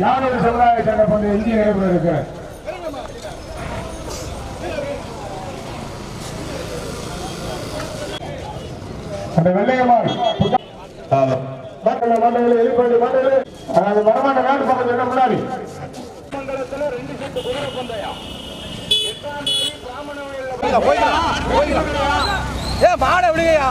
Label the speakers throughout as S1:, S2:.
S1: யானூர் சமுதாய சங்கம் பந்தய இந்திய நடைபெற இருக்கிறது அந்த வெள்ளையம்மாள். மாட்டல மாட்டல எலிப்பாடி நாடு பக்கத்துல என்ன முன்னாடி?
S2: ஏ மாட விடுங்கயா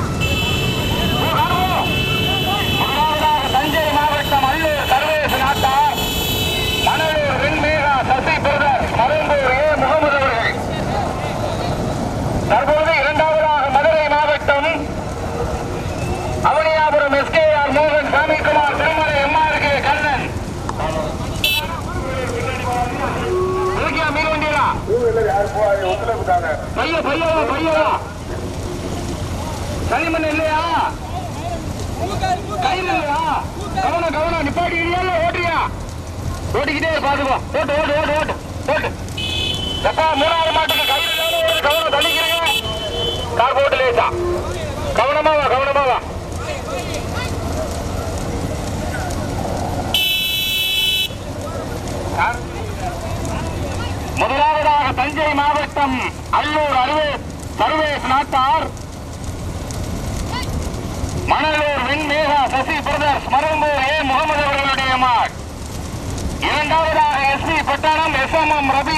S3: தஞ்சை மாவட்டம் அல்லூர் சர்வேஸ் நாட்டார் மணலூர் வெண்மேகா சசி பிரதர் மரும்பூர் ஏ முகமது அவர்கள் தற்போது இரண்டாவதாக மதுரை மாவட்டம் அவனியாபுரம் எஸ்கேஆர் மோகன் சாமிக்குமார் திருமலை எம்ஆர் கே கண்ணன் இருக்கியா மீன் வண்டியா பைய பையவா பையவா? களிமண் இல்லையா? கயிறு இல்லையா? கவனம் கவனம். நிப்பாட்டிக்கிறியா இல்ல ஓட்டுறியா? ஓட்டிக்கிட்டே பாத்துக்கோ. ஓட்டு ஓட்டு ஓட்டு ஓட்டு ஓட்டு. எப்பா மூணாவது மாட்டுக்கு கயிறு இல்லாம கவனம் தள்ளிக்கிறீங்க. கார் போட்டு லேசா கவனமா வா கவனமா வா முதலாவதாக தஞ்சை மாவட்டம் அல்லூர் அருவே சர்வேஷ் நாட்டார். மணலூர் வெண்மேகா சசி பிரதர்ஸ் மரும்பூர் ஏ முகமது அவர்களுடைய மாட். இரண்டாவதாக SP Pattanam S M M Rafi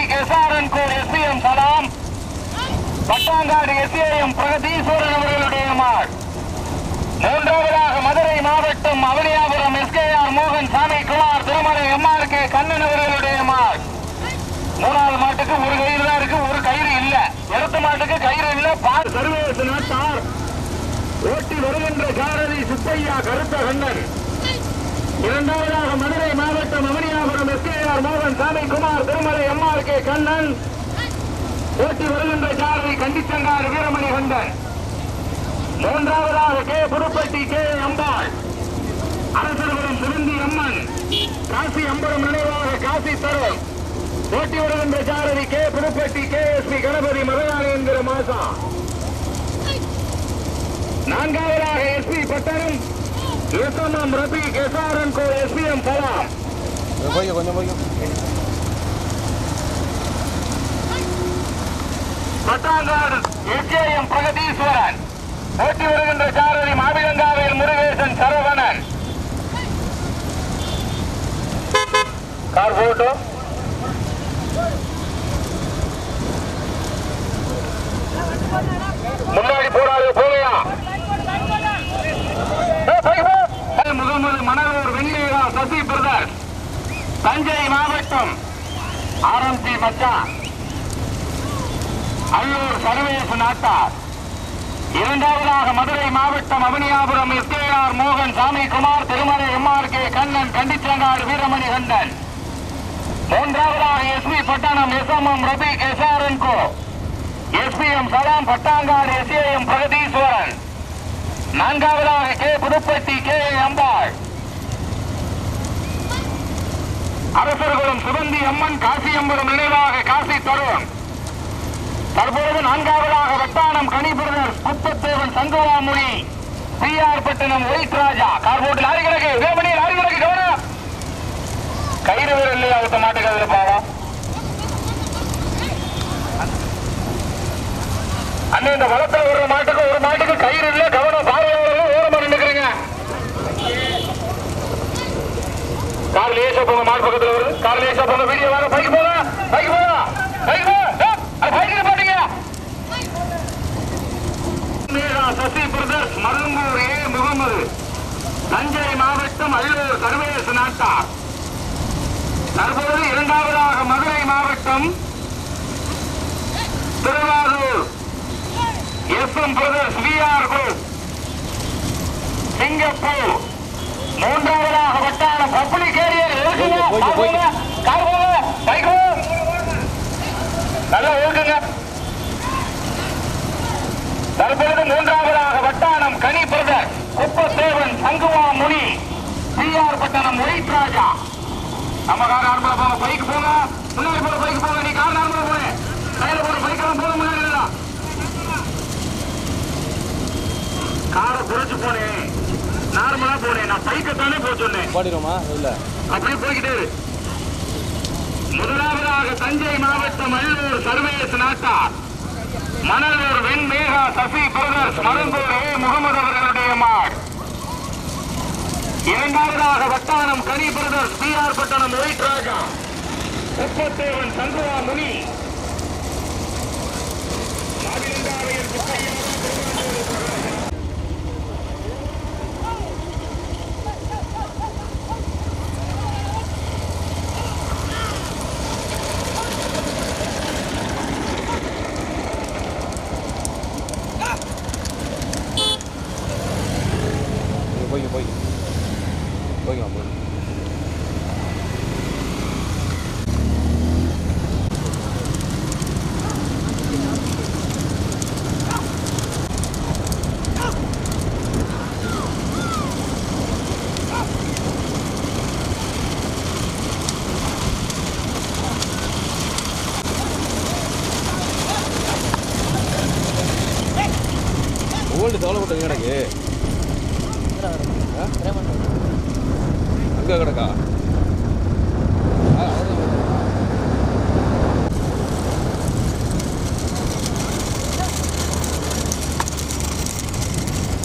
S3: N core SPM Salam. Pattangadu SAM Pragatheeswaran அவர்களுடைய மாட். மூன்றாவதாக மதுரை மாவட்டம் அவனியாபுரம் எஸ்கேஆர் மோகன் சாமி குமார் திருமலை எம்ஆர் கே கண்ணன் அவர்களுடைய மாட் மூணாவது மாட்டுக்கு ஒரு கயிறு தான் இருக்கு ஒரு கயிறு இல்ல எடுத்த மாட்டுக்கு கயிறு இல்ல பார் சர்வேஸ் நாட்டார் ஓட்டி வருகின்ற சாரதி சுப்பையா கருத்த கண்ணன். இரண்டாவதாக மதுரை மாவட்டம் அவனியாபுரம் எஸ்கேஆர் மோகன் சாமி குமார் திருமலை எம்ஆர் கே கண்ணன். ஓட்டி வருகின்ற சாரதி கண்டிச்சங்கார் வீரமணி கண்டன் மூன்றாவதாக கே புதுப்பட்டி கே அம்பாள். அரசர்வரம் சிவந்தி அம்மன். காசி அம்பலம் நினைவாக காசி தரும் ஓட்டி வருகின்ற சாரதி K Pudupatti K S P Ganapathi மதனாலி மாசா. நான்காவதாக S SP Pattanam SMM Rafiq SRN கோ எஸ்பிஎம் கலாம்
S2: போய்க்க கொஞ்சம் கொஞ்சம்
S3: பட்டாங்காடு எஸ்ஏஎம் பிரகதீஸ்வரன். ஓட்டி வருகின்ற சாரதி மாவிலங்காவில் முருகேசன் சரவணன். Car photo. முன்னாடி போறாது போகலாம். முகமது மணலூர் வெண்ணிலா சசி பிரதர். தஞ்சை மாவட்டம் ஆரம்பி மச்சான் அல்லூர் சர்வேஸ் நாட்டார். இரண்டாவதாக மதுரை மாவட்டம் அவனியாபுரம் எஸ்கேஆர் மோகன் சாமிக்குமார் திருமலை எம்ஆர் கே கண்ணன் கண்டிச்சங்காடு வீரமணி கண்டன் மூன்றாவதாக SP Pattanam SMM Rafiq SRN கோ எஸ்பிஎம் சலாம் பட்டாங்காடு எஸ்ஏஎம் பிரகதீஸ்வரன். நான்காவதாக கே புதுப்பட்டி கே அம்பாள். அரசர்களும் சுகந்தி அம்மன் காசியம்பரம் நினைவாக காசி தருண். தற்பொழுது நான்காவதாக Vattanam Kani Kuppathevan Sanguvamuni. P R Pattinam white Raja. Cardboard lorry கிடக்கு. வேமணி லாரி கிடக்கு. கவனம். கயிறு வீரர் இல்லையா? ஊத்த மாட்டுக்கு அதுல அண்ணன் இந்த வளத்துல ஒரு மாட்டுக்கு ஒரு மாட்டுக்கு கயிறு இல்ல கவனம் பார்வையாளர்கள் ஓரமா நின்னுக்கிறீங்க. கார் லேசா போங்க மாடு பக்கத்துல வருது. கார் லேசா போங்க வீடியோ வாங்க. பைக்கு போங்க பைக்கு போங்க பைக்கு போங்க பைக்கில் போட்டீங்க. Sasi brothers Marungur A Mohammed. Thanjai மாவட்டம் அள்ளூர் கருவேசு நாட்டார். தற்போது இரண்டாவதாக மதுரை மாவட்டம் Thiruvarur. S M brothers V R group Singapore மூன்றாவதாக வட்டாரம் பப்ளிக் ஏரியர். பைக் நல்லா ஓட்டுங்க தற்பொழுது மூன்றாவதாக Vattanam Kani brother Kuppathevan Sanguva Muni P R Pattanam white Raja. போங்க பைக் போங்க. முன்னாடி போங்க பைக் போங்க. காலை புரைச்சு போனேன். நார்மலா போனேன். நான் பைக்கத்தானே போக சொன்னேன்.
S2: பாடிடுமா இல்ல.
S3: அப்படியே போய்கிட்டே முதலாவதாக தஞ்சை மாவட்டம் Allur services Nattar Manalur Venmega Sasi brothers Marundhur A Mohammed அவர்களுடைய மாட். இரண்டாவதாக Vattanam Kani brothers P R Pattanam white Raja. Uppathevan Santhuva Muni.
S2: Old தவளை போட்டு கிடக்கு? அங்கே கிடக்கா ஆ, அவ்வளவுதான்.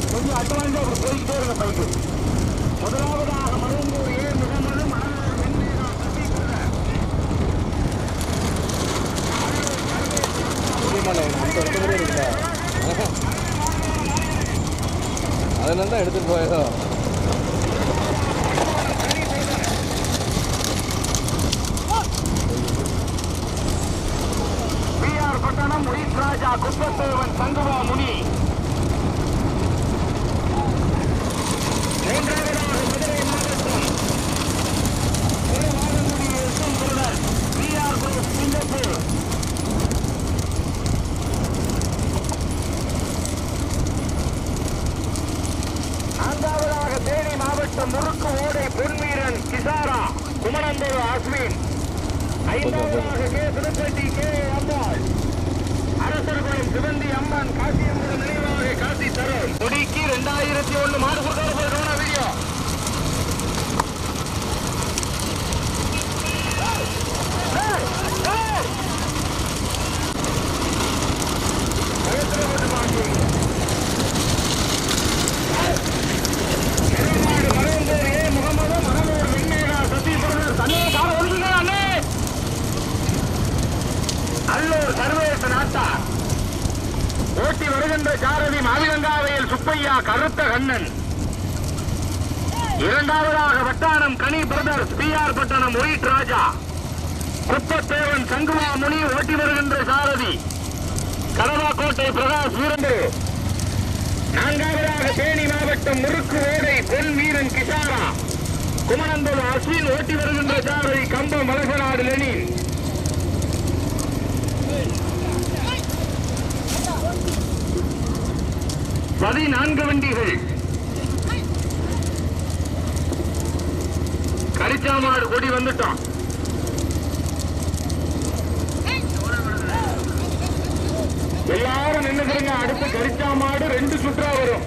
S3: கொஞ்சம் அட்வான்ஸா அப்படி போய்கிட்டே இருங்க பைக்கு முதலாவதாக மருந்தூர் ஏ முகமது மணலூர் வெண்மேகா சசி பிரதர்ஸ்
S2: முக்கியமான ஒண்ணு, இந்த இடத்துல கூட இருக்குதா? அதுல தான் எடுத்துட்டு போயதோ
S3: பி ஆர் பட்டணம் உயிர் ராஜா குப்பத்தேவன் சங்குவா முனி மூன்றாவதாக மதுரை மாவட்டம் Thiruvarur S M brother P R group Singapore நான்காவதாக தேனி மாவட்டம் முறுக்கு ஓடை பொன்வீரன் கிசாரா குமணந்தூர் அஸ்வின் ஐந்தாவதாக கே திருப்பதி கே அம்பாள் அரசர்குளம் சிவந்தி அம்மன் காசியம்மன் நினைவாக காசி தரும் கொடிக்கு ரெண்டாயிரத்தி ஒண்ணு மாடு கொடுத்தாரு போய் கவனா வீடியோ ஏய், ஏய். கழுத்துல போட்டு மாட்டுவீங்க. பெருமாடு மருந்தூர் ஏ முகமது மணலூர் வெண்மேகா சத்தீஸ்வரர் அண்ணே கார ஒழுங்குங்க அண்ணே அல்லூர் சர்வேச நாட்டார் ஓட்டி வருகின்ற சாரதி மாவிலங்காவையில் சுப்பையா கருத்த கண்ணன் இரண்டாவதாக Vattanam Kani brothers P R Pattanam white Raja Kuppathevan Sanguva Muni ஓட்டி வருகின்ற சாரதி கடவாக்கோட்டை பிரகாஷ் வீரந்து நான்காவதாக தேனி மாவட்டம் முறுக்கு ஓடை பொன் வீரன் கிசாரா குமணந்தூர் அஸ்வின் ஓட்டி வருகின்ற சாரதி கம்பம் மலசநாடு லெனின். பதினான்கு வண்டிகள். கரிச்சாமாடு கொடி வந்துட்டோம் எல்லாரும் நின்றுக்கிறீங்க அடுத்து கரிச்சா மாடு ரெண்டு சுற்றா வரும்.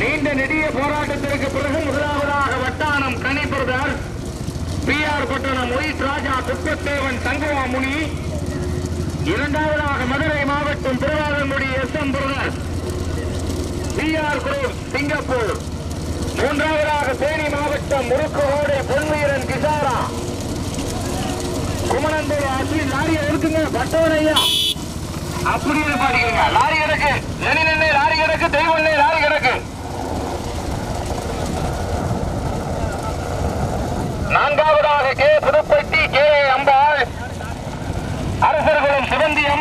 S3: நீண்ட நெடிய போராட்டத்திற்கு பிறகு முதலாவதாக Vattanam Kani P R Pattanam white Raja Kuppathevan Thanguva Muni இரண்டாவதாக மதுரை மாவட்டம் Thiruvarangudi S M brother P R group Singapore. மூன்றாவதாக தேனி மாவட்டம் முறுக்கு பொன்வீரன் கிசாரா குமணந்தூர் அஸ்வின் லாரியை இருக்குங்க பட்டவன் அப்படி அப்படியே பாடிக்கிறீங்க லாரி கிடக்கு நெனி எண்ணெய் லாரி கிடக்கு தெய்வம் லாரி கிடக்கு நான்காவதாக கே. புதுப்பை கே அம்பாள் அரசர்களும்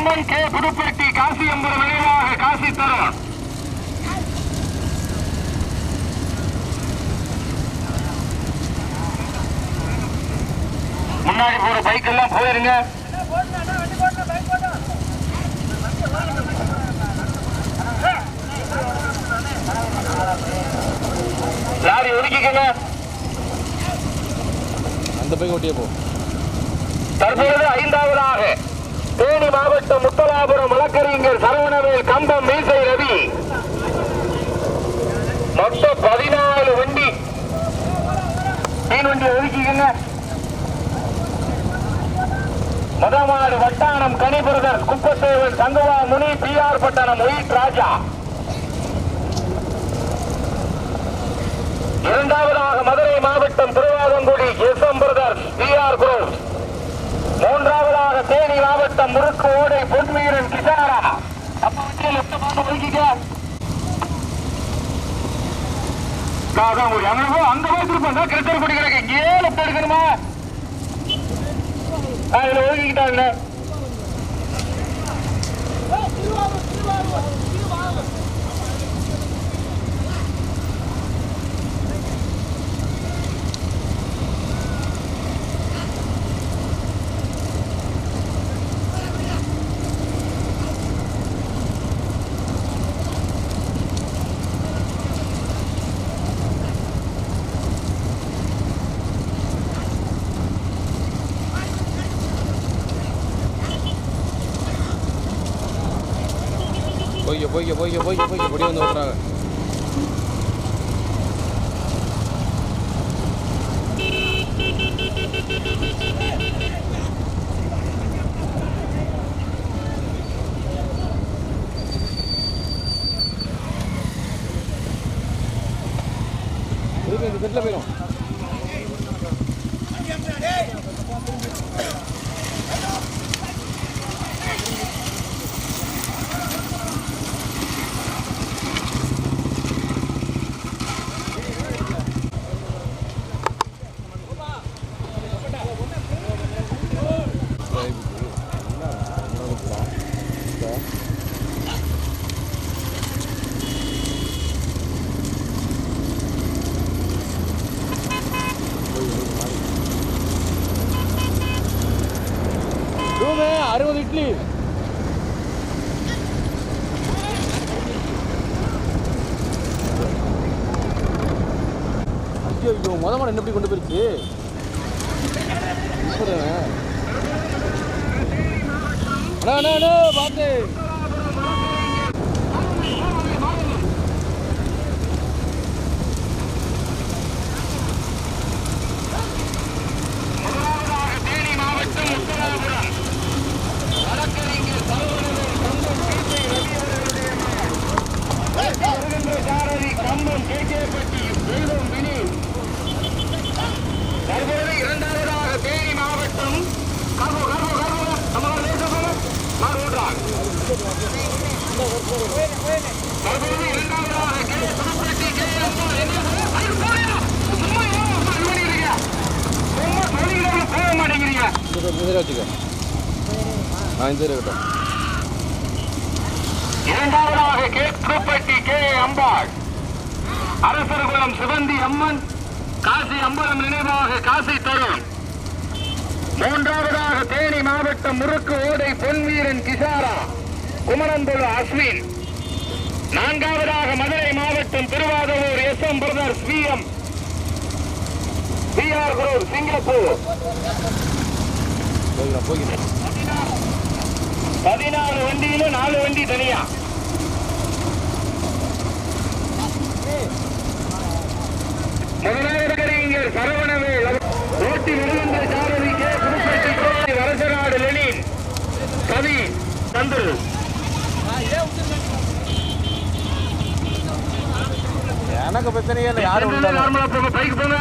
S3: அம்மன் கே புதுப்பட்டி காசி அம்பர் நினைவாக காசி தரும் முன்னாடி போற பைக் எல்லாம் போயிருங்க. லாரி ஒதுக்கிக்கங்க.
S2: அந்த பைக் ஓட்டியே போ.
S3: தற்பொழுது ஐந்தாவதாக. தேனி மாவட்டம் முத்தலாபுரம் வழக்கறிஞர் சரவணவேல் கம்பம் மீசை ரவி. மொத்தம் பதினாலு வண்டி. மீன் வண்டி ஒதுக்கிக்கங்க. மதமாடு Vattanam கனிபுரதர் brothers Kuppathevan Sangava Muni P R Pattanam white Raja. இரண்டாவதாக மதுரை மாவட்டம் Thiruvarangudi S M brothers P R குரோஸ். மூன்றாவதாக தேனி மாவட்டம் முறுக்கு ஓடை பொன்வீரன் கிசாரா அப்ப வச்சு லெப்ட் பார்த்து ஒதுக்கிக்க அங்க போ அங்க போய் திருப்பம் தான் கிருத்தர் குடி லெப்ட் எடுக்கணுமா? ஆ, இதுல ஒதுக்கிட்டாங்க.
S2: போய்க்க போய்க்க போய்க்க போய்க்க போய்க்க பொடி வந்து ஓட்டுறாங்க இருக்கு இந்த செட்டில் போயிடும் அறுபது இட்லி. ஐயோ ஐயோ முத மாடம் என்ன எப்படி கொண்டு போயிருச்சு அண்ணா அண்ணா அண்ணா பார்த்து
S3: முதலாவதாக தேனி மாவட்டம் உத்தராபுரம் வழக்கறிஞர் சரவணவேல் கம்பம் மீசை ரவி அவர்களுடைய மகன். வருகின்ற சாரதி கே வினி இரண்டாவதாக தேனி மாவட்டம் நம்ம இரண்டாவதாக கே. கே. அம்மா என்ன? சும்மா ஏன் சும்மா போக மாட்டேங்கிறீங்க
S2: வச்சுக்க இந்த இருக்கட்டும்
S3: இரண்டாவதாக கே. புதுப்பட்டி கே. அம்பாள். அரசர்குளம் சிவந்தி அம்மன் காசி அம்பலம் நினைவாக காசி தரும் மூன்றாவதாக தேனி மாவட்டம் முறுக்கு ஓடை பொன்வீரன் கிசாரா குமரந்துள்ள அஸ்வின். நான்காவதாக மதுரை மாவட்டம் Thiruvathur S M brothers V M. P R group Singapore.
S2: பதினாலு
S3: பதினாறு வண்டியில நாலு வண்டி தனியா. முதலாவது அறிஞர் சரவணவேல் ஓட்டி வருகின்ற சாரதி கே. புதுப்பட்டி கோட்டை வரசநாடு லெனின். கவி சந்துரு
S2: எனக்கு பிரச்சனையே இல்லை யாரும்
S3: நார்மலா போங்க பைக் போங்க.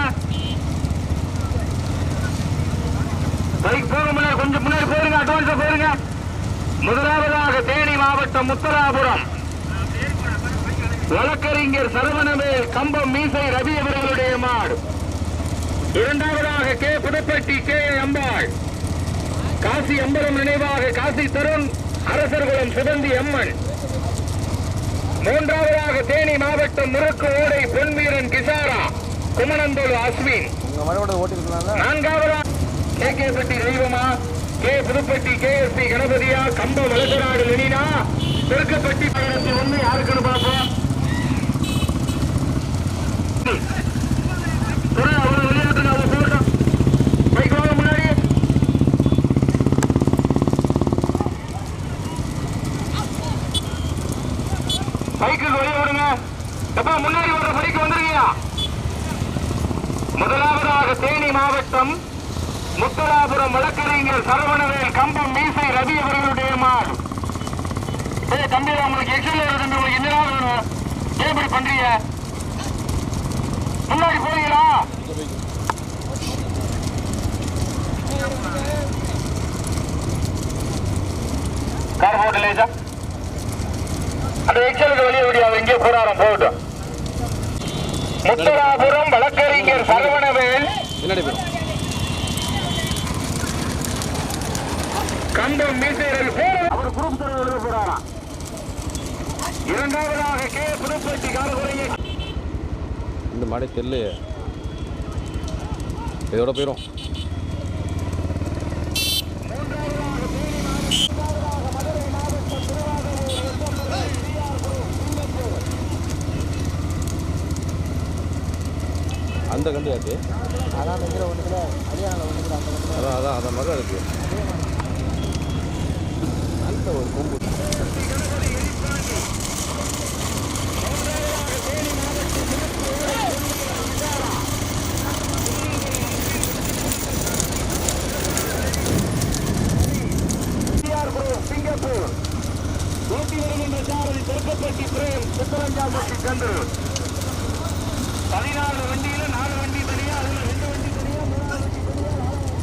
S3: பைக் போக முன்னாடி கொஞ்சம் முன்னாடி போயிருங்க அட்வான்ஸா போயிருங்க முதலாவதாக தேனி மாவட்டம் முத்தலாபுரம் வழக்கறிஞர் சரவணவேல் கம்பம் மீசை ரவி அவர்களுடைய மாடு. இரண்டாவதாக கே. புதுப்பட்டி கே. அம்பாள். காசி அம்பலம் நினைவாக காசி தருண் அரசர்குளம் சிவந்தி அம்மன். மூன்றாவதாக தேனி மாவட்டம் முறுக்கு ஓடை பொன்வீரன் கிசாரா குமணந்தோல் அஸ்வின். நான்காவதாக கே. கே. பட்டி தெய்வமா K. Puduppatti K. S. P. கணபதியா கம்ப வளசநாடு லெனினா தெற்குப்பட்டி பதினெட்டு ஒன்று யாருக்குன்னு பார்ப்போம் துறை அவரை வெளியேற்றுங்க அவர் போகட்டும் பைக் வாங்க முன்னாடி பைக்கு வெளியே விடுங்க எப்ப முன்னாடி பைக்கு முதலாவதாக தேனி மாவட்டம் முத்தலாபுரம் வழக்கறிஞர் சரவணவேல் கம்பம் மீசை ரவி அவர்களுடைய மாடு. தம்பி உங்களுக்கு எக்ஸல் தம்பி உங்களுக்கு என்ன வேணும். ஏன் இப்படி பண்றீங்க? முன்னாடி போறீங்களா? கார் போட்டு லேசா அந்த எக்ஸலுக்கு வெளியே விடியா எங்கேயோ போறாராம் போகட்டும் முத்தலாபுரம் வழக்கறிஞர் சரவணவேல். கண்டம் மீசைகள் அவர் குரூப் தலைவர் போறாராம். இரண்டாவதாக கே புதுப்பட்டி காலகுறையை
S2: இந்த மாடே தெரியலையே இதோட போயிடும் அந்த கண்டு யாச்சு
S1: அதான்
S2: அதான் அதான் அதான் மகா இருக்கு. அந்த ஒரு கொம்பு
S3: சிங்கப்பூர் நூற்றி வருகின்ற சாரதி தெற்கப்பட்டி பிரேம் சித்தரஞ்சாம்பட்டி கன்று பதினாலு வண்டியில நாலு வண்டி தனியா அதுல ரெண்டு வண்டி தனியா மூணாவது வண்டி தனியா நாலாவது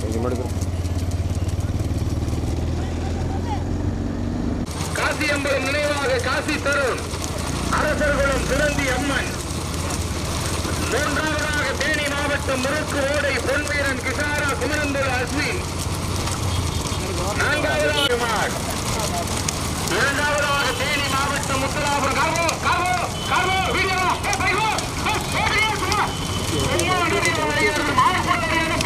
S2: இங்கே முன்னாடி போயிடும்
S3: காசி அம்பலம் நினைவாக காசி தருண் அரசர்களும் சிறந்தி அம்மன். மூன்றாவதாக தேனி மாவட்டம் முறுக்கு ஓடை பொன்வீரன் கிசாரா குமரந்தல் அஸ்வின். நான்காவதாக இரண்டாவதாக தேனி மாவட்டம் Muthalapuram. Cargo cargo cargo video. ஏ, பைகோ ஏ, போடுங்க, சும்மா. சும்மா வீடியோ வெளியிடுறது, மாடு போட்டதுன்னு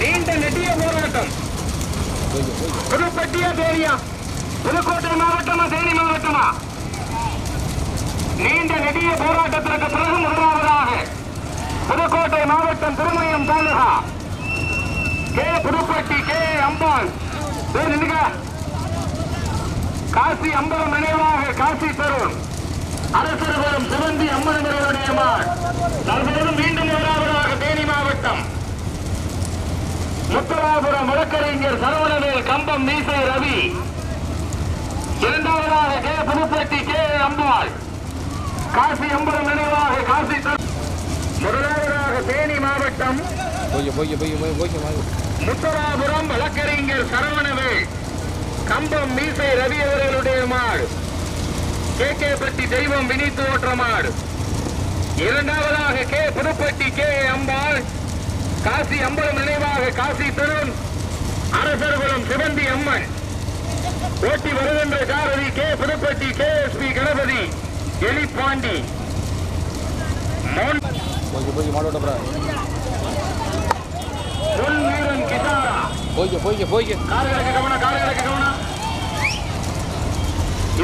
S3: நீண்ட நெட்டிய போராட்டம். புதுப்பட்டியா தேனியா புதுக்கோட்டை மாவட்டமா தேனி மாவட்டமா? நீண்ட நெடிய போராட்டத்திற்கு பிறகு முதலாவதாக புதுக்கோட்டை மாவட்டம் Thirumayam taluka. K Pudupatti K Ambal. Kashi Ambalam நினைவாக காசி தருண். அரசர்புரம் சிவந்தி அம்மன் அவர்களுடைய தற்போது மீண்டும் முதலாவதாக தேனி மாவட்டம். முத்தராபுரம் வழக்கறிஞர் சரவணவேல் கம்பம் மீசை ரவி. இரண்டாவதாக கே புதுப்பட்டி கே அம்பாள். காசி அம்பலம் நினைவாக காசி முதலாவதாக தேனி மாவட்டம். முத்தராபுரம் வழக்கறிஞர் சரவணவேல் கம்பம் மீசை ரவி அவர்களுடைய மாடு. கே கே பட்டி தெய்வம் வினித்து ஓற்ற மாடு. இரண்டாவதாக கே புதுப்பட்டி கே அம்பாள். காசி அம்பலம் நினைவாக காசி தருண் அரசர்குளம் சிவந்தி அம்மன். ஓட்டி வருகின்ற சாரதி K. Pudupatti K. S. P. Ganapathi எலி பாண்டி மோன்
S2: போய்க்க போய்க்க போய்க்க போய்க்க போய்க்க.
S3: காரு கிடக்க கவனம் காரு கிடக்க கவனம்.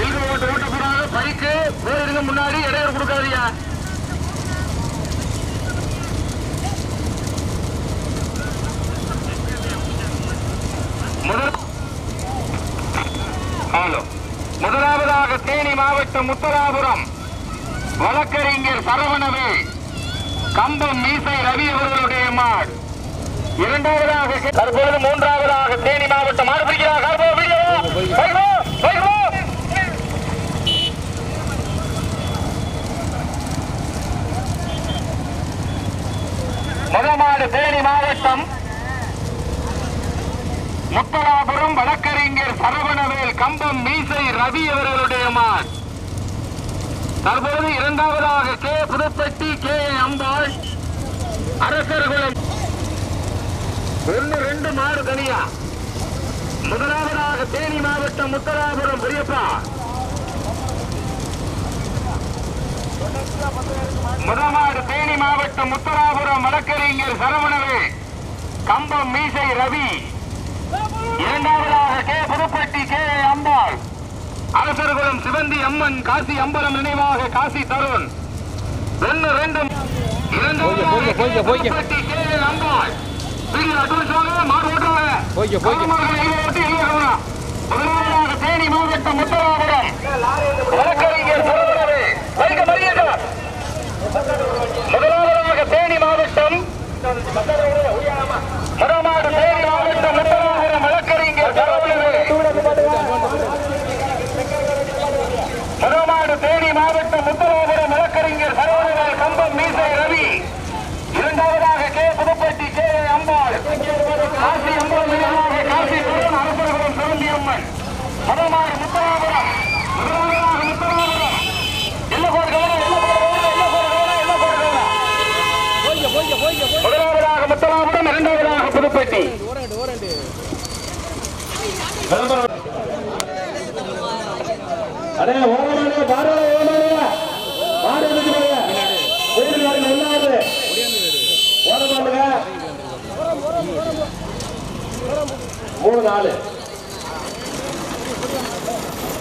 S3: எங்க ஓட்ட பைக்கு போயிருங்க முன்னாடி இடையூறு கொடுக்காதீங்க. முதல் ஹலோ முதலாவதாக தேனி மாவட்டம் முத்தராபுரம். வழக்கறிஞர் சரவணவேல் கம்பம் மீசை ரவி அவர்களுடைய மாடு. இரண்டாவதாக தற்பொழுது மூன்றாவதாக தேனி மாவட்டம் மாடு பிடிக்கிறார் தேனி மாவட்டம் முத்தராபுரம். வழக்கறிஞர் சரவணவே. கம்பம் மீசை ரவி அவர்களுடைய தற்போது இரண்டாவதாக கே புதுப்பட்டி கே அம்பாள். அரசர்குளம் ஒன்று ரெண்டு மாடு தனியா. முதலாவதாக தேனி மாவட்டம் முத்தலாபுரம் பெரியப்பா. முதமாடு தேனி மாவட்டம் முத்தராபுரம் வழக்கறிஞர் சரவணவே. கம்பம் மீசை ரவி. இரண்டாவதாக கே புதுப்பட்டி கே அம்பாள். அரசர்குளம் சிவந்தி அம்மன் காசி அம்பலம் நினைவாக காசி தருண். ஒன்று ரெண்டு. புதுப்பட்டி கே அம்பாள். தேனி மாவட்டம் முத்தராபுரம். வழக்கறிஞர் முதலாவதாக தேனி மாவட்டம் மரமாடு தேனி மாவட்டம் முத்தராபுரம் வழக்கறிஞர் தேனி மாவட்டம் முத்தராபுரம் வழக்கறிஞர் சரவணவே கம்பம் மீசை ரவி இரண்டாவதாக கே புதுப்பட்டி கே அம்பாள் காசி அம்பலம் நிலையமாக காசி துடன் அரசர்களும் சிவந்தி அம்மன் மரமாடு முத்தராபுரம் முதலாவதாக முத்தராபுரம் எல்லகோடு கவனம் எல்லகோடு கவனம் எல்லகோடு கவனம் எல்லகோடு கவனம்
S2: போய்க்க போய்க்க போய்க்க போய்க்க
S3: முதலாவதாக முத்தலாபுரம் இரண்டாவதாக புதுப்பட்டி
S2: ஓரண்டு ஓரண்டு
S1: அடே ஓரமானே பாரு ஓரமானே பாரு எதுக்கு பாருங்க மூணு நாலு.